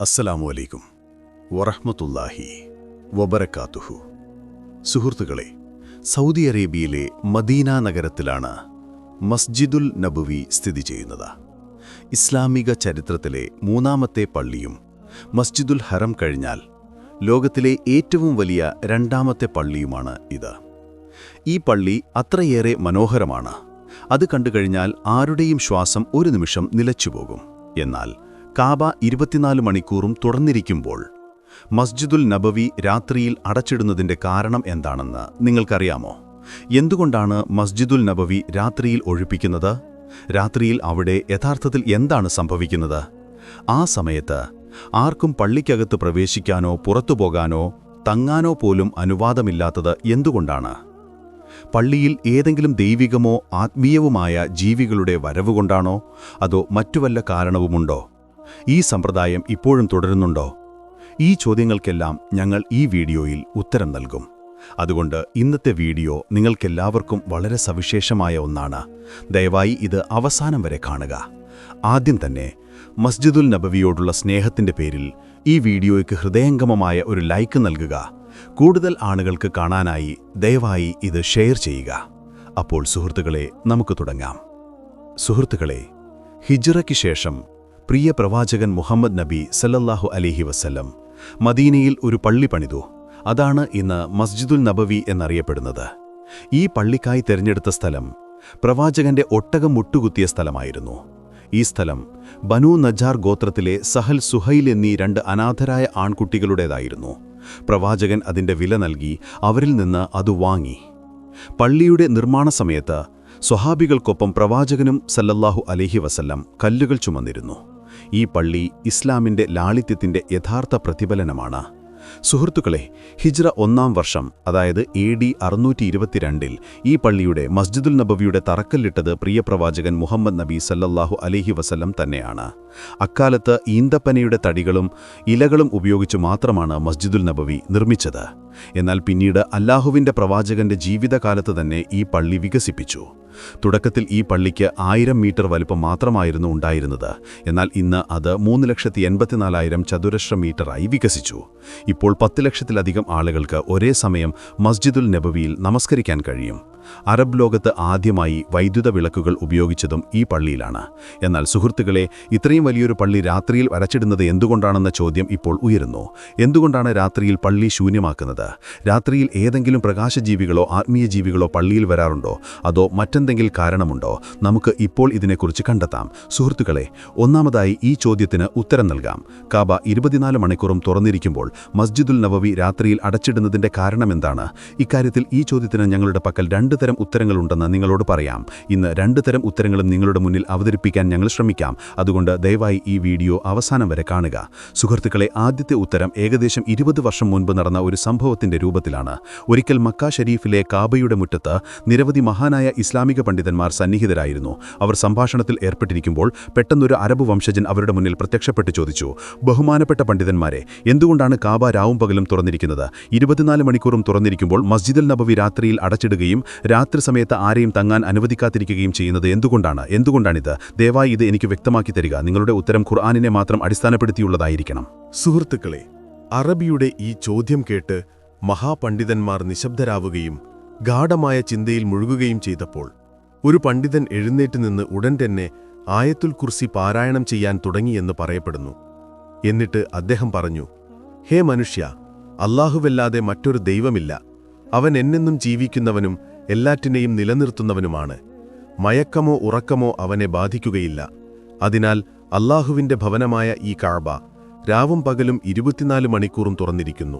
അസ്സലാമു അലൈക്കും വറഹ്മത്തുള്ളാഹി വബറക്കാത്തുഹു സുഹൃത്തുക്കളെ സൗദി അറേബ്യയിലെ മദീന നഗരത്തിലാണ് മസ്ജിദുൽ നബുവി സ്ഥിതി ചെയ്യുന്നത്. ഇസ്ലാമിക ചരിത്രത്തിലെ മൂന്നാമത്തെ പള്ളിയും മസ്ജിദുൽ ഹറം കഴിഞ്ഞാൽ ലോകത്തിലെ ഏറ്റവും വലിയ രണ്ടാമത്തെ പള്ളിയുമാണ് ഇത്. ഈ പള്ളി അത്രയേറെ മനോഹരമാണ്. അത് കണ്ടുകഴിഞ്ഞാൽ ആരുടെയും ശ്വാസം ഒരു നിമിഷം നിലച്ചുപോകും. എന്നാൽ കാബ ഇരുപത്തിനാല് മണിക്കൂറും തുറന്നിരിക്കുമ്പോൾ മസ്ജിദുൽ നബവി രാത്രിയിൽ അടച്ചിടുന്നതിന്റെ കാരണം എന്താണെന്ന് നിങ്ങൾക്കറിയാമോ? എന്തുകൊണ്ടാണ് മസ്ജിദുൽ നബവി രാത്രിയിൽ ഒഴിപ്പിക്കുന്നത്? രാത്രിയിൽ അവിടെ യഥാർത്ഥത്തിൽ എന്താണ് സംഭവിക്കുന്നത്? ആ സമയത്ത് ആർക്കും പള്ളിക്കകത്ത് പ്രവേശിക്കാനോ പുറത്തു പോകാനോ തങ്ങാനോ പോലും അനുവാദമില്ലാത്തത് എന്തുകൊണ്ടാണ്? പള്ളിയിൽ ഏതെങ്കിലും ദൈവികമോ ആത്മീയവുമായ ജീവികളുടെ വരവുകൊണ്ടാണോ? അതോ മറ്റു വല്ല കാരണവുമുണ്ടോ? ഈ സമ്പ്രദായം ഇപ്പോഴും തുടരുന്നുണ്ടോ? ഈ ചോദ്യങ്ങൾക്കെല്ലാം ഞങ്ങൾ ഈ വീഡിയോയിൽ ഉത്തരം നൽകും. അതുകൊണ്ട് ഇന്നത്തെ വീഡിയോ നിങ്ങൾക്കെല്ലാവർക്കും വളരെ സവിശേഷമായ ഒന്നാണ്. ദയവായി ഇത് അവസാനം വരെ കാണുക. ആദ്യം തന്നെ മസ്ജിദുൽ നബവിയോടുള്ള സ്നേഹത്തിന്റെ പേരിൽ ഈ വീഡിയോയ്ക്ക് ഹൃദയംഗമമായ ഒരു ലൈക്ക് നൽകുക. കൂടുതൽ ആളുകൾക്ക് കാണാനായി ദയവായി ഇത് ഷെയർ ചെയ്യുക. അപ്പോൾ സുഹൃത്തുക്കളെ നമുക്ക് തുടങ്ങാം. സുഹൃത്തുക്കളെ ഹിജ്റയ്ക്ക് ശേഷം പ്രിയ പ്രവാചകൻ മുഹമ്മദ് നബി സല്ലല്ലാഹു അലിഹി വസ്ല്ലം മദീനയിൽ ഒരു പള്ളി പണിതു. അതാണ് ഇന്ന് മസ്ജിദുൽ നബവി എന്നറിയപ്പെടുന്നത്. ഈ പള്ളിക്കായി തിരഞ്ഞെടുത്ത സ്ഥലം പ്രവാചകന്റെ ഒട്ടകം മുട്ടുകുത്തിയ സ്ഥലമായിരുന്നു. ഈ സ്ഥലം ബനു നജാർ ഗോത്രത്തിലെ സഹൽ സുഹൈൽ എന്നീ രണ്ട് അനാഥരായ ആൺകുട്ടികളുടേതായിരുന്നു. പ്രവാചകൻ അതിന്റെ വില നൽകി അവരിൽ നിന്ന് അത് വാങ്ങി. പള്ളിയുടെ നിർമ്മാണ സമയത്ത് സ്വഹാബികൾക്കൊപ്പം പ്രവാചകനും സല്ലല്ലാഹു അലഹി വസല്ലം കല്ലുകൾ ചുമന്നിരുന്നു. ഈ പള്ളി ഇസ്ലാമിന്റെ ലാളിത്യത്തിന്റെ യഥാർത്ഥ പ്രതിഫലനമാണ്. സുഹൃത്തുക്കളെ ഹിജ്റ ഒന്നാം വർഷം അതായത് എ ഡി അറുന്നൂറ്റി ഇരുപത്തിരണ്ടിൽ ഈ പള്ളിയുടെ മസ്ജിദുൽ നബവിയുടെ തറക്കല്ലിട്ടത് പ്രിയപ്രവാചകൻ മുഹമ്മദ് നബി സല്ലല്ലാഹു അലഹി വസല്ലം തന്നെയാണ്. അക്കാലത്ത് ഈന്തപ്പനയുടെ തടികളും ഇലകളും ഉപയോഗിച്ചു മാത്രമാണ് മസ്ജിദുൽ നബവി നിർമ്മിച്ചത്. എന്നാൽ പിന്നീട് അല്ലാഹുവിന്റെ പ്രവാചകന്റെ ജീവിതകാലത്ത് തന്നെ ഈ പള്ളി വികസിപ്പിച്ചു. തുടക്കത്തിൽ ഈ പള്ളിക്ക് ആയിരം മീറ്റർ വലുപ്പം മാത്രമായിരുന്നു ഉണ്ടായിരുന്നത്. എന്നാൽ ഇന്ന് അത് മൂന്ന് ലക്ഷത്തി എൺപത്തിനാലായിരം ചതുരശ്ര മീറ്ററായി വികസിച്ചു. ഇപ്പോൾ പത്ത് ലക്ഷത്തിലധികം ആളുകൾക്ക് ഒരേ സമയം മസ്ജിദുൽ നബവിയിൽ നമസ്കരിക്കാൻ കഴിയും. അറബ് ലോകത്ത് ആദ്യമായി വൈദ്യുത വിളക്കുകൾ ഉപയോഗിച്ചതും ഈ പള്ളിയിലാണ്. എന്നാൽ സുഹൃത്തുക്കളെ ഇത്രയും വലിയൊരു പള്ളി രാത്രിയിൽ വരച്ചിടുന്നത് എന്തുകൊണ്ടാണെന്ന ചോദ്യം ഇപ്പോൾ ഉയരുന്നു. എന്തുകൊണ്ടാണ് രാത്രിയിൽ പള്ളി ശൂന്യമാക്കുന്നത്? രാത്രിയിൽ ഏതെങ്കിലും പ്രകാശജീവികളോ ആത്മീയ ജീവികളോ പള്ളിയിൽ വരാറുണ്ടോ? അതോ മറ്റെന്തെങ്കിലും കാരണമുണ്ടോ നമുക്ക് ഇപ്പോൾ ഇതിനെക്കുറിച്ച് കണ്ടെത്താം. സുഹൃത്തുക്കളെ ഒന്നാമതായി ഈ ചോദ്യത്തിന് ഉത്തരം നൽകാം. കാബ ഇരുപത്തിനാല് മണിക്കൂറും തുറന്നിരിക്കുമ്പോൾ മസ്ജിദുൽ നവവി രാത്രിയിൽ അടച്ചിടുന്നതിന്റെ കാരണമെന്താണ്? ഇക്കാര്യത്തിൽ ഈ ചോദ്യത്തിന് ഞങ്ങളുടെ പക്കൽ രണ്ട് തരം ഉത്തരങ്ങളുണ്ടെന്ന് നിങ്ങളോട് പറയാം. ഇന്ന് രണ്ട് തരം ഉത്തരങ്ങളും നിങ്ങളുടെ മുന്നിൽ അവതരിപ്പിക്കാൻ ഞങ്ങൾ ശ്രമിക്കാം. അതുകൊണ്ട് ദയവായി ഈ വീഡിയോ അവസാനം വരെ കാണുക. സുഹൃത്തുക്കളെ ആദ്യത്തെ ഉത്തരം ഏകദേശം ഇരുപത് വർഷം മുൻപ് നടന്ന ഒരു സംഭവത്തിന്റെ രൂപത്തിലാണ്. ഒരിക്കൽ മക്ക ഷരീഫിലെ കാബയുടെ മുറ്റത്ത് നിരവധി മഹാനായ ഇസ്ലാമിക പണ്ഡിതന്മാർ സന്നിഹിതരായിരുന്നു. അവർ സംഭാഷണത്തിൽ ഏർപ്പെട്ടിരിക്കുമ്പോൾ പെട്ടെന്നൊരു അറബ് വംശജൻ അവരുടെ മുന്നിൽ പ്രത്യക്ഷപ്പെട്ട് ചോദിച്ചു ബഹുമാനപ്പെട്ട പണ്ഡിതന്മാരെ എന്തുകൊണ്ടാണ് കാബ രാവും പകലും തുറന്നിരിക്കുന്നത്? ഇരുപത്തിനാല് മണിക്കൂറും തുറന്നിരിക്കുമ്പോൾ മസ്ജിദുൽ നബവി രാത്രിയിൽ അടച്ചിടുകയും രാത്രി സമയത്ത് ആരെയും തങ്ങാൻ അനുവദിക്കാതിരിക്കുകയും ചെയ്യുന്നത് എന്തുകൊണ്ടാണ്? എന്തുകൊണ്ടാണിത്? ദയവായി ഇത് എനിക്ക് വ്യക്തമാക്കി തരിക. നിങ്ങളുടെ ഉത്തരം ഖുർആാനിനെ മാത്രം അടിസ്ഥാനപ്പെടുത്തിയുള്ളതായിരിക്കണം. സുഹൃത്തുക്കളെ അറബിയുടെ ഈ ചോദ്യം കേട്ട് മഹാപണ്ഡിതന്മാർ നിശബ്ദരാവുകയും ഗാഠമായ ചിന്തയിൽ മുഴുകുകയും ചെയ്തപ്പോൾ ഒരു പണ്ഡിതൻ എഴുന്നേറ്റ് നിന്ന് ഉടൻ തന്നെ ആയത്തുൽ കുർസി പാരായണം ചെയ്യാൻ തുടങ്ങിയെന്ന് പറയപ്പെടുന്നു. എന്നിട്ട് അദ്ദേഹം പറഞ്ഞു ഹേ മനുഷ്യ അല്ലാഹുവല്ലാതെ മറ്റൊരു ദൈവമില്ല. അവൻ എന്നെന്നും ജീവിക്കുന്നവനും എല്ലാറ്റിനെയും നിലനിർത്തുന്നവനുമാണ്. മയക്കമോ ഉറക്കമോ അവനെ ബാധിക്കുകയില്ല. അതിനാൽ അള്ളാഹുവിന്റെ ഭവനമായ ഈ കാഴ്ബ രാവും പകലും ഇരുപത്തിനാല് മണിക്കൂറും തുറന്നിരിക്കുന്നു.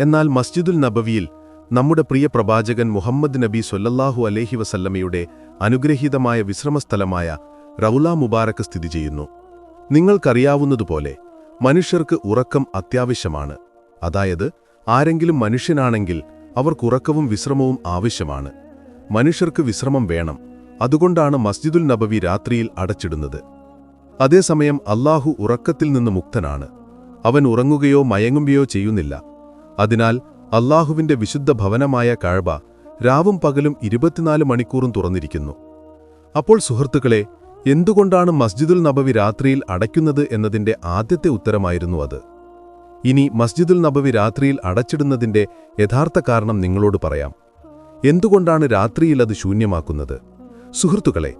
എന്നാൽ മസ്ജിദുൽ നബവിയിൽ നമ്മുടെ പ്രിയ പ്രവാചകൻ മുഹമ്മദ് നബി സൊല്ലല്ലാഹു അലേഹി വസല്ലമയുടെ അനുഗ്രഹീതമായ വിശ്രമസ്ഥലമായ റൗല മുബാരക്ക് സ്ഥിതി ചെയ്യുന്നു. നിങ്ങൾക്കറിയാവുന്നതുപോലെ മനുഷ്യർക്ക് ഉറക്കം അത്യാവശ്യമാണ്. അതായത് ആരെങ്കിലും മനുഷ്യനാണെങ്കിൽ അവർക്കുറക്കവും വിശ്രമവും ആവശ്യമാണ്. മനുഷ്യർക്ക് വിശ്രമം വേണം. അതുകൊണ്ടാണ് മസ്ജിദുൽ നബവി രാത്രിയിൽ അടച്ചിടുന്നത്. അതേസമയം അല്ലാഹു ഉറക്കത്തിൽ നിന്ന് മുക്തനാണ്. അവൻ ഉറങ്ങുകയോ മയങ്ങുകയോ ചെയ്യുന്നില്ല. അതിനാൽ അല്ലാഹുവിന്റെ വിശുദ്ധ ഭവനമായ കഴബ രാവും പകലും ഇരുപത്തിനാല് മണിക്കൂറും തുറന്നിരിക്കുന്നു. അപ്പോൾ സുഹൃത്തുക്കളെ എന്തുകൊണ്ടാണ് മസ്ജിദുൽ നബവി രാത്രിയിൽ അടയ്ക്കുന്നത് എന്നതിന്റെ ആദ്യത്തെ ഉത്തരമായിരുന്നു അത്. ഇനി മസ്ജിദുൽ നബവി രാത്രിയിൽ അടച്ചിടുന്നതിന്റെ യഥാർത്ഥ കാരണം നിങ്ങളോട് പറയാം. എന്തുകൊണ്ടാണ് രാത്രിയിൽ അത് ശൂന്യമാക്കുന്നത്? സുഹൃത്തുക്കളെ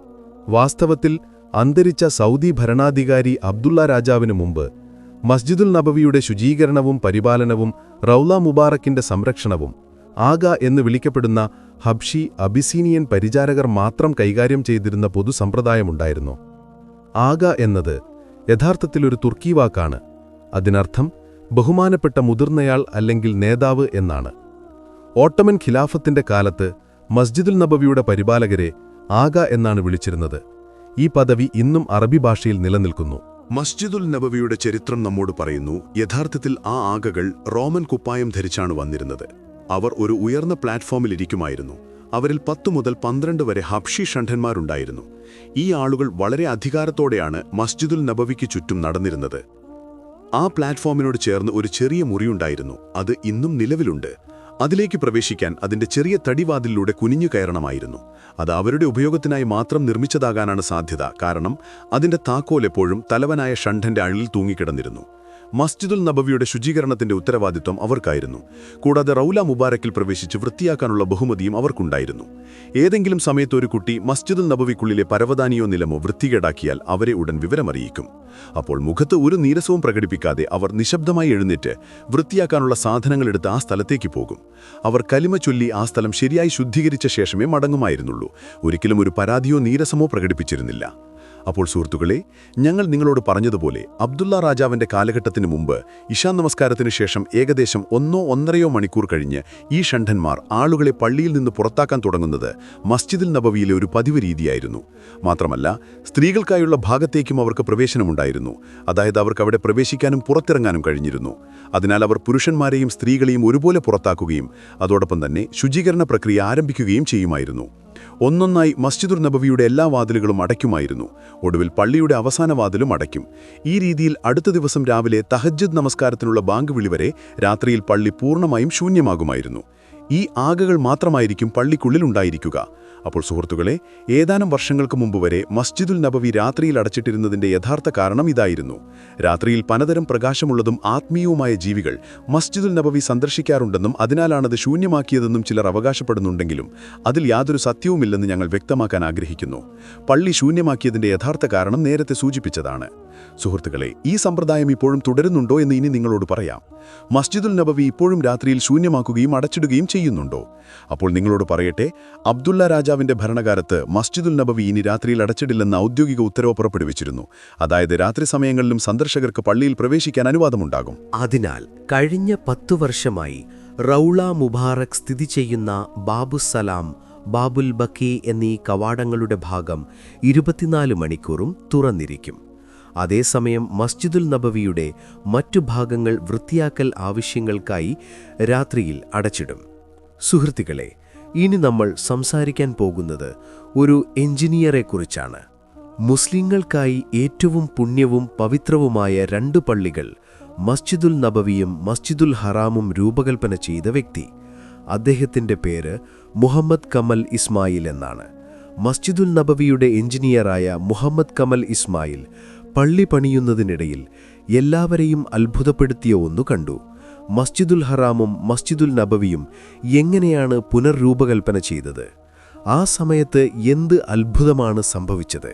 വാസ്തവത്തിൽ അന്തരിച്ച സൗദി ഭരണാധികാരി അബ്ദുള്ള രാജാവിനു മുമ്പ് മസ്ജിദുൽ നബവിയുടെ ശുചീകരണവും പരിപാലനവും റൌല മുബാറക്കിന്റെ സംരക്ഷണവും. ആഗ എന്ന് വിളിക്കപ്പെടുന്ന ഹബ്ഷി അബിസീനിയൻ പരിചാരകർ മാത്രം കൈകാര്യം ചെയ്തിരുന്ന പൊതുസമ്പ്രദായമുണ്ടായിരുന്നു ആഗ എന്നത് യഥാർത്ഥത്തിൽ ഒരു തുർക്കി വാക്കാണ്. അതിനർത്ഥം ബഹുമാനപ്പെട്ട മുതിർന്നയാൾ അല്ലെങ്കിൽ നേതാവ് എന്നാണ്. ഓട്ടമൻ ഖിലാഫത്തിന്റെ കാലത്ത് മസ്ജിദുൽ നബവിയുടെ പരിപാലകരെ ആഗ എന്നാണ് വിളിച്ചിരുന്നത്. ഈ പദവി ഇന്നും അറബി ഭാഷയിൽ നിലനിൽക്കുന്നു. മസ്ജിദുൽ നബവിയുടെ ചരിത്രം നമ്മോട് പറയുന്നു യഥാർത്ഥത്തിൽ ആ ആകകൾ റോമൻ കുപ്പായം ധരിച്ചാണ് വന്നിരുന്നത്. അവർ ഒരു ഉയർന്ന പ്ലാറ്റ്ഫോമിൽ ഇരിക്കുമായിരുന്നു. അവരിൽ പത്തു മുതൽ പന്ത്രണ്ട് വരെ ഹബ്ഷി ഷണ്ഠന്മാരുണ്ടായിരുന്നു ഈ ആളുകൾ വളരെ അധികാരത്തോടെയാണ് മസ്ജിദുൽ നബവിക്ക് ചുറ്റും നടന്നിരുന്നത്. ആ പ്ലാറ്റ്ഫോമിനോട് ചേർന്ന് ഒരു ചെറിയ മുറിയുണ്ടായിരുന്നു. അത് ഇന്നും നിലവിലുണ്ട്. അതിലേക്ക് പ്രവേശിക്കാൻ അതിന്റെ ചെറിയ തടിവാതിലൂടെ കുനിഞ്ഞു കയറണമായിരുന്നു. അത് അവരുടെ ഉപയോഗത്തിനായി മാത്രം നിർമ്മിച്ചതാകാനാണ് സാധ്യത. കാരണം അതിന്റെ താക്കോൽ എപ്പോഴും തലവനായ ഷണ്ഠന്റെ അഴിൽ തൂങ്ങിക്കിടന്നിരുന്നു. മസ്ജിദുൽ നബവിയുടെ ശുചീകരണത്തിന്റെ ഉത്തരവാദിത്വം അവർക്കായിരുന്നു. കൂടാതെ റൌല മുബാരക്കിൽ പ്രവേശിച്ച് വൃത്തിയാക്കാനുള്ള ബഹുമതിയും അവർക്കുണ്ടായിരുന്നു. ഏതെങ്കിലും സമയത്ത് ഒരു കുട്ടി മസ്ജിദുൽ നബവിക്കുള്ളിലെ പരവതാനിയോ നിലമോ വൃത്തികേടാക്കിയാൽ അവരെ ഉടൻ വിവരമറിയിക്കും. അപ്പോൾ മുഖത്ത് ഒരു നീരസവും പ്രകടിപ്പിക്കാതെ അവർ നിശബ്ദമായി എഴുന്നേറ്റ് വൃത്തിയാക്കാനുള്ള സാധനങ്ങളെടുത്ത് ആ സ്ഥലത്തേക്ക് പോകും. അവർ കലിമ ചൊല്ലി ആ സ്ഥലം ശരിയായി ശുദ്ധീകരിച്ച ശേഷമേ മടങ്ങുമായിരുന്നുള്ളൂ. ഒരിക്കലും ഒരു പരാതിയോ നീരസമോ പ്രകടിപ്പിച്ചിരുന്നില്ല. അപ്പോൾ സുഹൃത്തുക്കളെ ഞങ്ങൾ നിങ്ങളോട് പറഞ്ഞതുപോലെ അബ്ദുള്ള രാജാവിന്റെ കാലഘട്ടത്തിന് മുമ്പ് ഇഷാ നമസ്കാരത്തിന് ശേഷം ഏകദേശം ഒന്നോ ഒന്നരയോ മണിക്കൂർ കഴിഞ്ഞ് ഈ ഷണ്ഠന്മാർ ആളുകളെ പള്ളിയിൽ നിന്ന് പുറത്താക്കാൻ തുടങ്ങുന്നത് മസ്ജിദിൽ നബവിയിലെ ഒരു പതിവ് രീതിയായിരുന്നു. മാത്രമല്ല സ്ത്രീകൾക്കായുള്ള ഭാഗത്തേക്കും അവർക്ക് പ്രവേശനമുണ്ടായിരുന്നു. അതായത് അവർക്ക് അവിടെ പ്രവേശിക്കാനും പുറത്തിറങ്ങാനും കഴിഞ്ഞിരുന്നു. അതിനാൽ അവർ പുരുഷന്മാരെയും സ്ത്രീകളെയും ഒരുപോലെ പുറത്താക്കുകയും അതോടൊപ്പം തന്നെ ശുചീകരണ പ്രക്രിയ ആരംഭിക്കുകയും ചെയ്യുമായിരുന്നു. ഒന്നൊന്നായി മസ്ജിദുർ നബവിയുടെ എല്ലാ വാതിലുകളും അടയ്ക്കുമായിരുന്നു. ഒടുവിൽ പള്ളിയുടെ അവസാന വാതിലും അടയ്ക്കും. ഈ രീതിയിൽ അടുത്ത ദിവസം രാവിലെ തഹജ്ജദ് നമസ്കാരത്തിനുള്ള ബാങ്ക് വിളിവരെ രാത്രിയിൽ പള്ളി പൂർണമായും ശൂന്യമാകുമായിരുന്നു. ഈ ആകകൾ മാത്രമായിരിക്കും പള്ളിക്കുള്ളിൽ ഉണ്ടായിരിക്കുക. അപ്പോൾ സുഹൃത്തുക്കളെ ഏതാനും വർഷങ്ങൾക്ക് മുമ്പ് വരെ മസ്ജിദുൽ നബവി രാത്രിയിൽ അടച്ചിട്ടിരുന്നതിന്റെ യഥാർത്ഥ കാരണം ഇതായിരുന്നു. രാത്രിയിൽ പലതരം പ്രകാശമുള്ളതും ആത്മീയവുമായ ജീവികൾ മസ്ജിദുൽ നബവി സന്ദർശിക്കാറുണ്ടെന്നും അതിനാലാണത് ശൂന്യമാക്കിയതെന്നും ചിലർ അവകാശപ്പെടുന്നുണ്ടെങ്കിലും അതിൽ യാതൊരു സത്യവുമില്ലെന്ന് ഞങ്ങൾ വ്യക്തമാക്കാൻ ആഗ്രഹിക്കുന്നു. പള്ളി ശൂന്യമാക്കിയതിന്റെ യഥാർത്ഥ കാരണം നേരത്തെ സൂചിപ്പിച്ചതാണ്. സുഹൃത്തുക്കളെ ഈ സമ്പ്രദായം ഇപ്പോഴും തുടരുന്നുണ്ടോ എന്ന് ഇനി നിങ്ങളോട് പറയാം. മസ്ജിദുൽ നബവി ഇപ്പോഴും രാത്രിയിൽ ശൂന്യമാക്കുകയും അടച്ചിടുകയും ചെയ്യുന്നുണ്ടോ? അപ്പോൾ നിങ്ങളോട് പറയട്ടെ അബ്ദുള്ള രാജാവിന്റെ ഭരണകാലത്ത് മസ്ജിദുൽ നബവി ഇനി രാത്രിയിൽ അടച്ചിടില്ലെന്ന ഔദ്യോഗിക ഉത്തരവ് പുറപ്പെടുവിച്ചിരുന്നു. അതായത് രാത്രി സമയങ്ങളിലും സന്ദർശകർക്ക് പള്ളിയിൽ പ്രവേശിക്കാൻ അനുവാദമുണ്ടാകും. അതിനാൽ കഴിഞ്ഞ പത്തു വർഷമായി റൗള മുബാറക് സ്ഥിതി ചെയ്യുന്ന ബാബുസലാം ബാബുൽ ബക്കി എന്നീ കവാടങ്ങളുടെ ഭാഗം ഇരുപത്തിനാല് മണിക്കൂറും തുറന്നിരിക്കും. അതേസമയം മസ്ജിദുൽ നബവിയുടെ മറ്റു ഭാഗങ്ങൾ വൃത്തിയാക്കൽ ആവശ്യങ്ങൾക്കായി രാത്രിയിൽ അടച്ചിടും. സുഹൃത്തുക്കളെ ഇനി നമ്മൾ സംസാരിക്കാൻ പോകുന്നത് ഒരു എഞ്ചിനീയറെക്കുറിച്ചാണ്. മുസ്ലിങ്ങൾക്കായി ഏറ്റവും പുണ്യവും പവിത്രവുമായ രണ്ട് പള്ളികൾ മസ്ജിദുൽ നബവിയും മസ്ജിദുൽ ഹറാമും രൂപകൽപ്പന ചെയ്ത വ്യക്തി. അദ്ദേഹത്തിന്റെ പേര് മുഹമ്മദ് കമൽ ഇസ്മായിൽ എന്നാണ്. മസ്ജിദുൽ നബവിയുടെ എഞ്ചിനീയറായ മുഹമ്മദ് കമൽ ഇസ്മായിൽ പള്ളി പണിയുന്നതിനിടയിൽ എല്ലാവരെയും അത്ഭുതപ്പെടുത്തിയ ഒന്നു കണ്ടു. മസ്ജിദുൽ ഹറാമും മസ്ജിദുൽ നബവിയും എങ്ങനെയാണ് പുനർരൂപകൽപ്പന ചെയ്തത്? ആ സമയത്ത് എന്ത് അത്ഭുതമാണ് സംഭവിച്ചത്?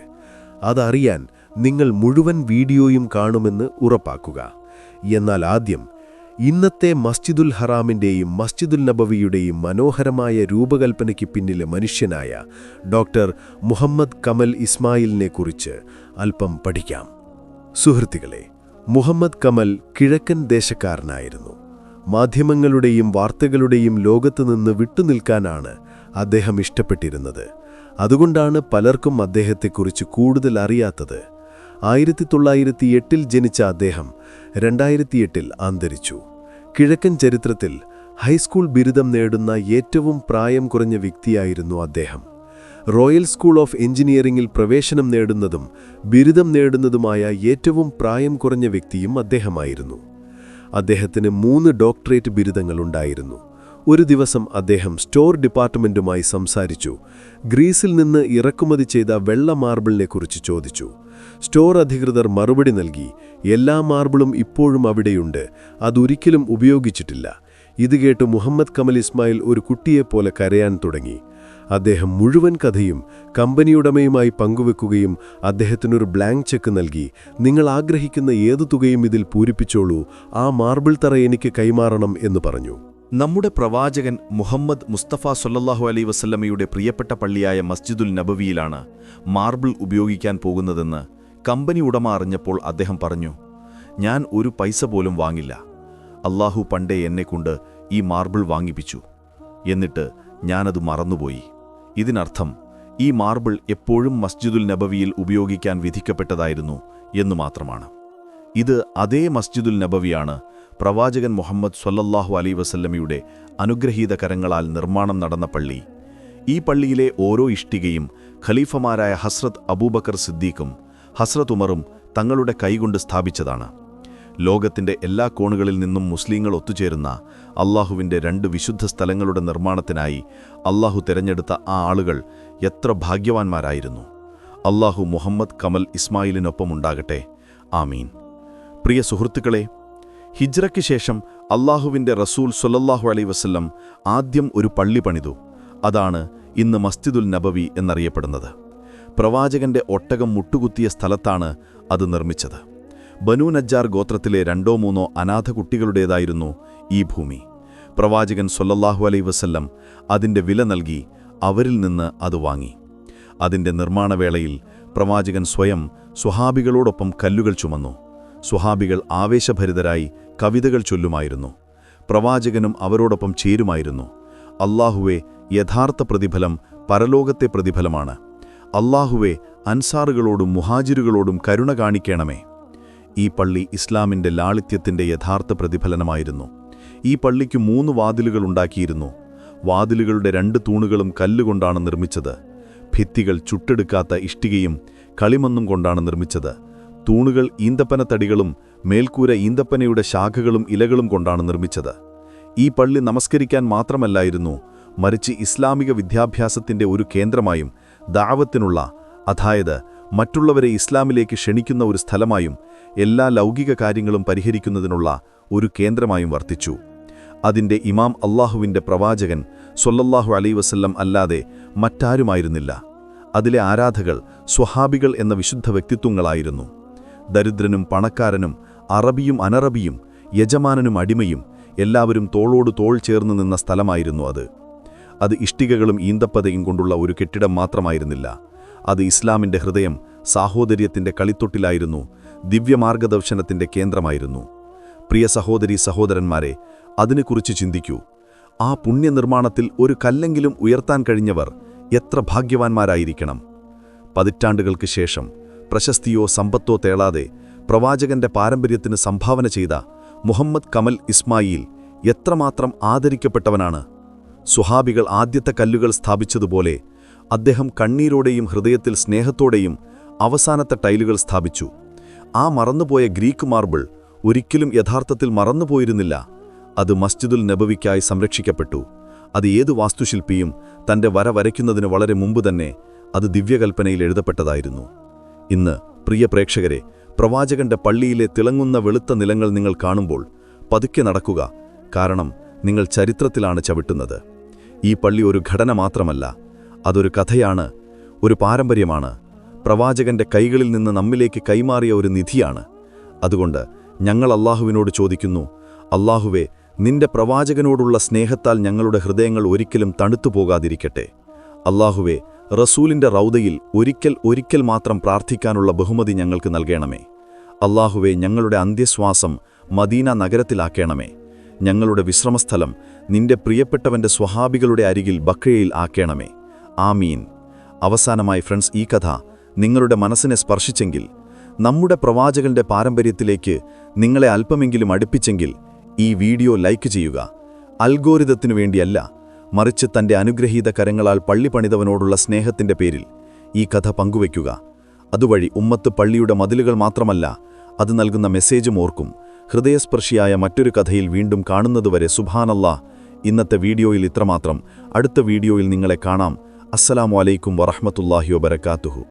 അതറിയാൻ നിങ്ങൾ മുഴുവൻ വീഡിയോയും കാണുമെന്ന് ഉറപ്പാക്കുക. എന്നാൽ ആദ്യം ഇന്നത്തെ മസ്ജിദുൽ ഹറാമിന്റെയും മസ്ജിദുൽ നബവിയുടെയും മനോഹരമായ രൂപകൽപ്പനയ്ക്ക് പിന്നിലെ മനുഷ്യനായ ഡോക്ടർ മുഹമ്മദ് കമൽ ഇസ്മായിലിനെക്കുറിച്ച് അല്പം പഠിക്കാം. സുഹൃത്തുക്കളെ മുഹമ്മദ് കമൽ കിഴക്കൻ ദേശക്കാരനായിരുന്നു. മാധ്യമങ്ങളുടെയും വാർത്തകളുടെയും ലോകത്തു നിന്ന് വിട്ടുനിൽക്കാനാണ് അദ്ദേഹം ഇഷ്ടപ്പെട്ടിരുന്നത്. അതുകൊണ്ടാണ് പലർക്കും അദ്ദേഹത്തെക്കുറിച്ച് കൂടുതൽ അറിയാത്തത്. ആയിരത്തി തൊള്ളായിരത്തി എട്ടിൽ ജനിച്ച അദ്ദേഹം രണ്ടായിരത്തിയെട്ടിൽ അന്തരിച്ചു. കിഴക്കൻ ചരിത്രത്തിൽ ഹൈസ്കൂൾ ബിരുദം നേടുന്ന ഏറ്റവും പ്രായം കുറഞ്ഞ വ്യക്തിയായിരുന്നു അദ്ദേഹം. റോയൽ സ്കൂൾ ഓഫ് എഞ്ചിനീയറിംഗിൽ പ്രവേശനം നേടുന്നതും ബിരുദം നേടുന്നതുമായ ഏറ്റവും പ്രായം കുറഞ്ഞ വ്യക്തിയും അദ്ദേഹമായിരുന്നു. അദ്ദേഹത്തിന് മൂന്ന് ഡോക്ടറേറ്റ് ബിരുദങ്ങളുണ്ടായിരുന്നു ഒരു ദിവസം അദ്ദേഹം സ്റ്റോർ ഡിപ്പാർട്ട്മെന്റുമായി സംസാരിച്ചു. ഗ്രീസിൽ നിന്ന് ഇറക്കുമതി ചെയ്ത വെള്ള മാർബിളിനെക്കുറിച്ച് ചോദിച്ചു. സ്റ്റോർ അധികൃതർ മറുപടി നൽകി എല്ലാ മാർബിളും ഇപ്പോഴും അവിടെയുണ്ട്. അതൊരിക്കലും ഉപയോഗിച്ചിട്ടില്ല ഇത് കേട്ട് മുഹമ്മദ് കമൽ ഇസ്മായിൽ ഒരു കുട്ടിയെപ്പോലെ കരയാൻ തുടങ്ങി. അദ്ദേഹം മുഴുവൻ കഥയും കമ്പനിയുടമയുമായി പങ്കുവെക്കുകയും അദ്ദേഹത്തിനൊരു ബ്ലാങ്ക് ചെക്ക് നൽകി. നിങ്ങൾ ആഗ്രഹിക്കുന്ന ഏതു തുകയും ഇതിൽ പൂരിപ്പിച്ചോളൂ. ആ മാർബിൾ തറ എനിക്ക് കൈമാറണം എന്ന് പറഞ്ഞു. നമ്മുടെ പ്രവാചകൻ മുഹമ്മദ് മുസ്തഫ സൊല്ലാഹു അലൈ വസല്ലമയുടെ പ്രിയപ്പെട്ട പള്ളിയായ മസ്ജിദുൽ നബവിയിലാണ് മാർബിൾ ഉപയോഗിക്കാൻ പോകുന്നതെന്ന് കമ്പനി ഉടമ അറിഞ്ഞപ്പോൾ അദ്ദേഹം പറഞ്ഞു ഞാൻ ഒരു പൈസ പോലും വാങ്ങില്ല. അള്ളാഹു പണ്ടേ എന്നെക്കൊണ്ട് ഈ മാർബിൾ വാങ്ങിപ്പിച്ചു. എന്നിട്ട് ഞാനത് മറന്നുപോയി. ഇതിനർത്ഥം ഈ മാർബിൾ എപ്പോഴും മസ്ജിദുൽ നബവിയിൽ ഉപയോഗിക്കാൻ വിധിക്കപ്പെട്ടതായിരുന്നു എന്നു മാത്രമാണ്. ഇത് അതേ മസ്ജിദുൽ നബവിയാണ് പ്രവാചകൻ മുഹമ്മദ് സ്വല്ലല്ലാഹു അലൈ വസല്ലമയുടെ അനുഗ്രഹീത കരങ്ങളാൽ നിർമ്മാണം നടന്ന പള്ളി. ഈ പള്ളിയിലെ ഓരോ ഇഷ്ടികയും ഖലീഫമാരായ ഹസ്രത് അബൂബക്കർ സിദ്ദീഖും ഹസ്രത്ത് ഉമറും തങ്ങളുടെ കൈകൊണ്ട് സ്ഥാപിച്ചതാണ്. ലോകത്തിന്റെ എല്ലാ കോണുകളിൽ നിന്നും മുസ്ലിങ്ങൾ ഒത്തുചേരുന്ന അള്ളാഹുവിന്റെ രണ്ട് വിശുദ്ധ സ്ഥലങ്ങളുടെ നിർമ്മാണത്തിനായി അള്ളാഹു തിരഞ്ഞെടുത്ത ആ ആളുകൾ എത്ര ഭാഗ്യവാന്മാരായിരുന്നു. അള്ളാഹു മുഹമ്മദ് കമൽ ഇസ്മായിലിനൊപ്പമുണ്ടാകട്ടെ ആമീൻ. പ്രിയ സുഹൃത്തുക്കളെ ഹിജ്റയ്ക്ക് ശേഷം അള്ളാഹുവിന്റെ റസൂൽ സൊല്ലാഹു അലൈ വസ്ല്ലം ആദ്യം ഒരു പള്ളി പണിതു. അതാണ് ഇന്ന് മസ്ജിദുൽ നബവി എന്നറിയപ്പെടുന്നത്. പ്രവാചകന്റെ ഒട്ടകം മുട്ടുകുത്തിയ സ്ഥലത്താണ് അത് നിർമ്മിച്ചത്. ബനു നജ്ജാർ ഗോത്രത്തിലെ രണ്ടോ മൂന്നോ അനാഥ കുട്ടികളുടേതായിരുന്നു ഈ ഭൂമി. പ്രവാചകൻ സൊല്ലാഹു അലൈ വസല്ലം അതിന്റെ വില നൽകി അവരിൽ നിന്ന് അത് വാങ്ങി. അതിന്റെ നിർമ്മാണവേളയിൽ പ്രവാചകൻ സ്വയം സുഹാബികളോടൊപ്പം കല്ലുകൾ ചുമന്നു. സുഹാബികൾ ആവേശഭരിതരായി കവിതകൾ ചൊല്ലുമായിരുന്നു. പ്രവാചകനും അവരോടൊപ്പം ചേരുമായിരുന്നു. അള്ളാഹുവെ യഥാർത്ഥ പ്രതിഫലം പരലോകത്തെ പ്രതിഫലമാണ്. അല്ലാഹുവെ അൻസാറുകളോടും മുഹാജിറുകളോടും കരുണ കാണിക്കണമേ. ഈ പള്ളി ഇസ്ലാമിന്റെ ലാളിത്യത്തിന്റെ യഥാർത്ഥ പ്രതിഫലനമായിരുന്നു. ഈ പള്ളിക്ക് മൂന്ന് വാതിലുകൾ ഉണ്ടാക്കിയിരുന്നു. വാതിലുകളുടെ രണ്ട് തൂണുകളും കല്ലുകൊണ്ടാണ് നിർമ്മിച്ചത്. ഭിത്തികൾ ചുട്ടെടുക്കാത്ത ഇഷ്ടികയും കളിമണ്ണും കൊണ്ടാണ് നിർമ്മിച്ചത്. തൂണുകൾ ഈന്തപ്പന തടികളും മേൽക്കൂര ഈന്തപ്പനയുടെ ശാഖകളും ഇലകളും കൊണ്ടാണ് നിർമ്മിച്ചത്. ഈ പള്ളി നമസ്കരിക്കാൻ മാത്രമല്ലായിരുന്നു മറിച്ച് ഇസ്ലാമിക വിദ്യാഭ്യാസത്തിന്റെ ഒരു കേന്ദ്രമായും ദാവത്തിനുള്ള അതായത് മറ്റുള്ളവരെ ഇസ്ലാമിലേക്ക് ക്ഷണിക്കുന്ന ഒരു സ്ഥലമായും എല്ലാ ലൗകിക കാര്യങ്ങളും പരിഹരിക്കുന്നതിനുള്ള ഒരു കേന്ദ്രമായും വർത്തിച്ചു. അതിന്റെ ഇമാം അള്ളാഹുവിന്റെ പ്രവാചകൻ സൊല്ലല്ലാഹു അലൈ വസല്ലം അല്ലാതെ മറ്റാരുമായിരുന്നില്ല. അതിലെ ആരാധകൾ സ്വഹാബികൾ എന്ന വിശുദ്ധ വ്യക്തിത്വങ്ങളായിരുന്നു. ദരിദ്രനും പണക്കാരനും അറബിയും അനറബിയും യജമാനനും അടിമയും എല്ലാവരും തോളോട് തോൾ ചേർന്ന് നിന്ന സ്ഥലമായിരുന്നു അത്. അത് ഇഷ്ടികകളും ഈന്തപ്പതയും കൊണ്ടുള്ള ഒരു കെട്ടിടം മാത്രമായിരുന്നില്ല. അത് ഇസ്ലാമിന്റെ ഹൃദയം സാഹോദര്യത്തിന്റെ കളിത്തൊട്ടിലായിരുന്നു ദിവ്യമാർഗദർശനത്തിന്റെ കേന്ദ്രമായിരുന്നു. പ്രിയ സഹോദരി സഹോദരന്മാരെ അതിനെക്കുറിച്ച് ചിന്തിക്കൂ. ആ പുണ്യനിർമ്മാണത്തിൽ ഒരു കല്ലെങ്കിലും ഉയർത്താൻ കഴിഞ്ഞവർ എത്ര ഭാഗ്യവാന്മാരായിരിക്കണം? പതിറ്റാണ്ടുകൾക്ക് ശേഷം പ്രശസ്തിയോ സമ്പത്തോ തേളാതെ പ്രവാചകന്റെ പാരമ്പര്യത്തിന് സംഭാവന ചെയ്ത മുഹമ്മദ് കമൽ ഇസ്മായിൽ എത്രമാത്രം ആദരിക്കപ്പെട്ടവനാണ്? സുഹാബികൾ ആദ്യത്തെ കല്ലുകൾ സ്ഥാപിച്ചതുപോലെ അദ്ദേഹം കണ്ണീരോടെയും ഹൃദയത്തിൽ സ്നേഹത്തോടെയും അവസാനത്തെ ടൈലുകൾ സ്ഥാപിച്ചു. ആ മറന്നുപോയ ഗ്രീക്ക് മാർബിൾ ഒരിക്കലും യഥാർത്ഥത്തിൽ മറന്നുപോയിരുന്നില്ല. അത് മസ്ജിദുൽ നബവിക്കായി സംരക്ഷിക്കപ്പെട്ടു. അത് ഏതു വാസ്തുശില്പിയും തന്റെ വര വരയ്ക്കുന്നതിന് വളരെ മുമ്പ് തന്നെ അത് ദിവ്യകൽപ്പനയിൽ എഴുതപ്പെട്ടതായിരുന്നു. ഇന്ന് പ്രിയ പ്രേക്ഷകരെ പ്രവാചകന്റെ പള്ളിയിലെ തിളങ്ങുന്ന വെളുത്ത നിലങ്ങൾ നിങ്ങൾ കാണുമ്പോൾ പതുക്കെ നടക്കുക. കാരണം നിങ്ങൾ ചരിത്രത്തിലാണ് ചവിട്ടുന്നത്. ഈ പള്ളി ഒരു ഘടന മാത്രമല്ല അതൊരു കഥയാണ് ഒരു പാരമ്പര്യമാണ്. പ്രവാചകന്റെ കൈകളിൽ നിന്ന് നമ്മിലേക്ക് കൈമാറിയ ഒരു നിധിയാണ്. അതുകൊണ്ട് ഞങ്ങൾ അള്ളാഹുവിനോട് ചോദിക്കുന്നു അള്ളാഹുവെ നിന്റെ പ്രവാചകനോടുള്ള സ്നേഹത്താൽ ഞങ്ങളുടെ ഹൃദയങ്ങൾ ഒരിക്കലും തണുത്തു പോകാതിരിക്കട്ടെ. അള്ളാഹുവെ റസൂലിന്റെ റൗദയിൽ ഒരിക്കൽ ഒരിക്കൽ മാത്രം പ്രാർത്ഥിക്കാനുള്ള ബഹുമതി ഞങ്ങൾക്ക് നൽകണമേ. അള്ളാഹുവെ ഞങ്ങളുടെ അന്ത്യശ്വാസം മദീന നഗരത്തിലാക്കണമേ. ഞങ്ങളുടെ വിശ്രമസ്ഥലം നിന്റെ പ്രിയപ്പെട്ടവന്റെ സ്വഹാബികളുടെ അരികിൽ ബക്രയിൽ ആക്കേണമേ. ആമീൻ. അവസാനമായി ഫ്രണ്ട്സ് ഈ കഥ നിങ്ങളുടെ മനസ്സിനെ സ്പർശിച്ചെങ്കിൽ നമ്മുടെ പ്രവാചകന്റെ പാരമ്പര്യത്തിലേക്ക് നിങ്ങളെ അല്പമെങ്കിലും അടുപ്പിച്ചെങ്കിൽ ഈ വീഡിയോ ലൈക്ക് ചെയ്യുക. അൽഗോരിതത്തിനു വേണ്ടിയല്ല മറിച്ച് തന്റെ അനുഗ്രഹീത കരങ്ങളാൽ പള്ളി പണിതവനോടുള്ള സ്നേഹത്തിന്റെ പേരിൽ ഈ കഥ പങ്കുവയ്ക്കുക. അതുവഴി ഉമ്മത്ത് പള്ളിയുടെ മതിലുകൾ മാത്രമല്ല അത് നൽകുന്ന മെസ്സേജും ഓർക്കും. ഹൃദയസ്പർശിയായ മറ്റൊരു കഥയിൽ വീണ്ടും കാണുന്നതുവരെ സുഭാനല്ലാ ഇന്നത്തെ വീഡിയോയിൽ ഇത്രമാത്രം. അടുത്ത വീഡിയോയിൽ നിങ്ങളെ കാണാം. അസ്സലാമു അലൈക്കും വറഹ്മത്തുള്ളാഹി വബരകാതുഹു